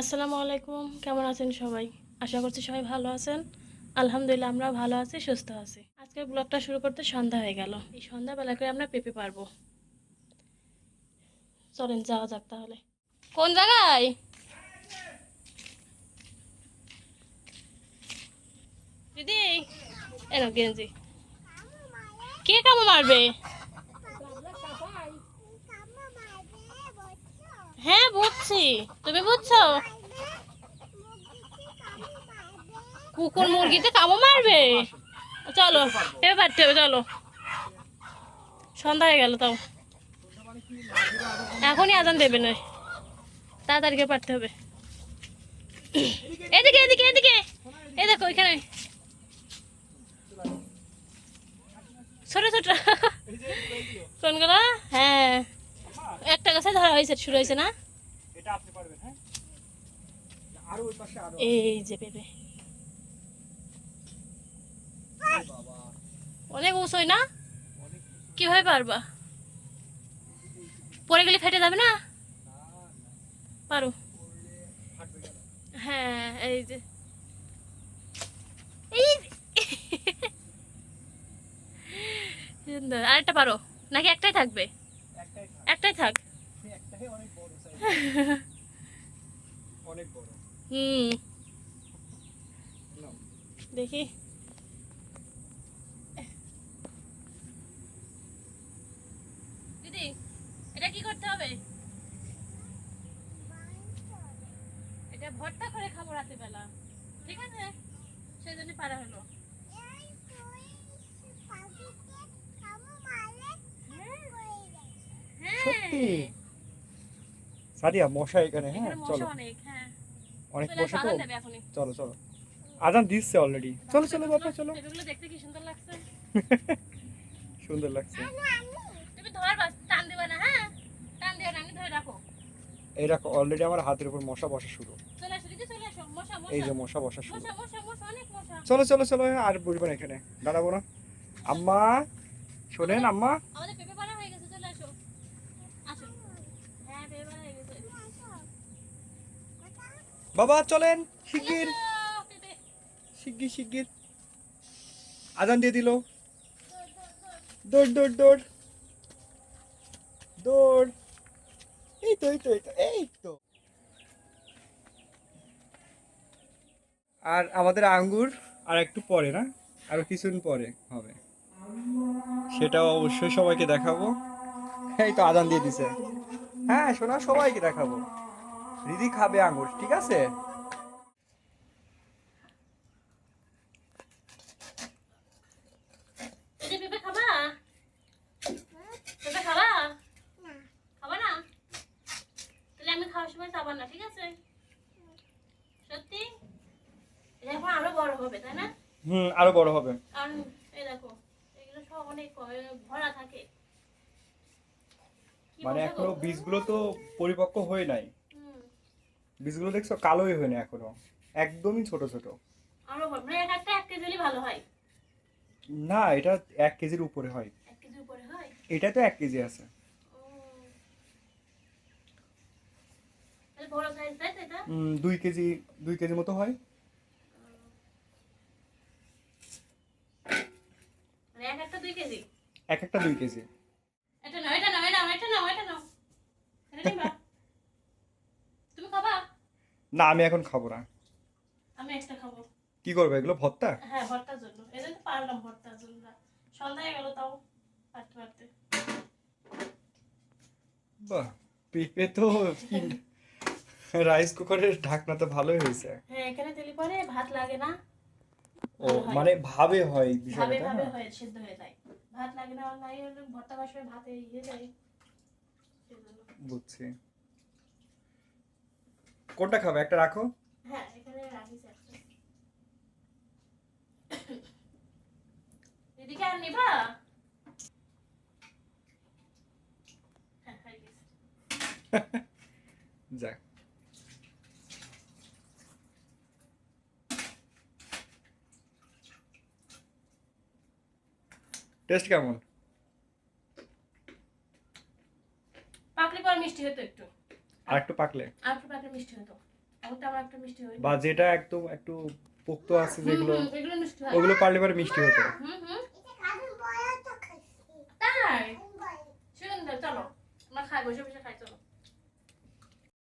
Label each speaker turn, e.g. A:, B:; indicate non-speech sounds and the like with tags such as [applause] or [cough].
A: আসসালামু আলাইকুম, কেমন আছেন সবাই? আশা করছি সবাই ভালো আছেন। আলহামদুলিল্লাহ, আমরা ভালো আছি, সুস্থ আছি। আজকের ব্লগটা শুরু করতে সন্ধ্যা হয়ে গেল। এই সন্ধ্যাবেলা করে আমরা পেঁপে পারব। চলেন, যাওয়া যাক তাহলে। কোন জায়গায়? দিদি এনো গেঞ্জি। কে কামো মারবে? হ্যাঁ বুঝছি। তুমি বুঝছ? কুকুর মুরগিতে কামো মারবে? চলো, পেঁপে পারতে হবে, চলো। সন্ধ্যা হয়ে গেল, তাও। এখনই আজান দেবে না তাড়াতাড়িকে পারতে হবে। এদিকে এদিকে এদিকে। এই দেখো ওইখানে ছোট ছোট। কোনগুলো? হ্যাঁ। গাছে ধরা হয়েছে শুরু হয়েছে না?
B: এটা আপনি পারবেন হ্যাঁ? আরও ওই পাশে আরও
A: এই যে পেঁপে। অনেক উঁচুই না? কীভাবে পারবা? পরে গেলে ফেটে যাবে না? পারো। হ্যাঁ এই যে। আরেকটা পারো। নাকি একটাই থাকবে?
B: একটাই থাক। অনেক বড় সাইজ [laughs] অনেক বড়।
A: হুম। দেখি। দিদি এটা কি করতে হবে? এটা ভর্তা করে খাব রাতে বেলা ঠিক আছে? সেই জন্য পারা হলো। হ্যাঁ।
B: সত্যি? সাদিয়া মশা এখানে হ্যাঁ চলো।
A: অনেক হ্যাঁ।
B: মশা তো। চলো চলো। আজান দিচ্ছে অলরেডি চলো চলো বাবা চলো।
A: এগুলো দেখতে কি সুন্দর লাগছে? [laughs]
B: সুন্দর লাগছে।
A: তুমি ধরবা টান দিবা না হ্যাঁ? টান দিও না আমি ধরে রাখো।
B: এই দেখো অলরেডি আমার হাতের উপর মশা বসা শুরু।
A: চলে আসো দিদি চলে আসো। মশা
B: এই যে মশা বসা শুরু।
A: মশা মশা মশা অনেক মশা।
B: চলো চলো চলো আর বসবেন এখানে। দাঁড়াবো না। আম্মা শোনেন আম্মা।
A: আমাদের পেঁপে পাড়া হয়ে গেছে চলে আসো আসো হ্যাঁ পেঁপে পাড়া হয়ে গেছে
B: বাবা, চলেন। শিগগির। শিগগির শিগগির। আজান দিয়ে দিল। দৌড় দৌড় দৌড়। দৌড়। এই তো এই তো এই তো এই তো। আর আমাদের আঙ্গুর আর একটু পরে, না? আরও কিছুদিন পরে হবে। সেটাও অবশ্যই সবাইকে দেখাবো। এই তো আদান দিয়ে দিছে। হ্যাঁ শোনা সবাইকে দেখাবো। দিদি খাবে আঙ্গুর ঠিক আছে?
A: আরও বড় হবে তাই না?
B: হুম আরও বড় হবে।
A: কারণ এই দেখো এগুলো সব অনেক ভরা থাকে।
B: মানে
A: এখনও
B: বীজগুলো তো পরিপক্ক হয়ে নাই। বীজগুলো দেখছ? কালোই হয়নি এখনও। একদমই ছোট ছোট।
A: আরও বড় মানে একটা এক কেজি ভালো হয়।
B: না এটা এক কেজির উপরে হয়।
A: এক কেজি উপরে হয়?
B: এটা তো এক কেজি আছে। দুই কেজি দুই কেজি মতো হয়।
A: মানে এক একটা দুই কেজি
B: এক একটা দুই কেজি
A: এটা নাও এটা নাও এটা নাও এটা নাও এটা নাও এটা নিবা তুমি খাবা
B: না আমি এখন খাব না।
A: আমি একটা খাব।
B: কি করব এগুলো ভর্তা?
A: হ্যাঁ ভর্তার জন্য। এই জন্য পারলাম ভর্তার জন্য। সন্ধ্যা হয়ে গেল তাও পারতে পারতে।
B: বাহ পেঁপে তো রাইস কুকারের ঢাকনা তো ভালোই হয়েছে।
A: হ্যাঁ এখানে তেলি পরে ভাত লাগে না।
B: ও। মানে ভাবে হয়
A: ভাবে ভাবে? হয়ে সিদ্ধ হয়ে যায়। ভাত লাগে না নাই হলে ভর্তা ভাতে ইয়ে যায়।
B: বুঝছি। কোনটা খাবে? একটা রাখো।
A: হ্যাঁ এখানে রাখিস একটা। এদিকে আর নিবা? হ্যাঁ। [laughs]
B: যাক। টেস্ট কেমন?
A: পাকলে পর মিষ্টি হতো একটু।
B: আর একটু পাকলে?
A: আর একটু পাকলে মিষ্টি হতো। ওটা আবার একটু মিষ্টি হয়
B: বা যেটা একদম একটু পোক্ত আছে যেগুলো ওগুলো পারলে পরে মিষ্টি হতো।
A: হুম হুম। তাই? চলো আমরা খাই বসে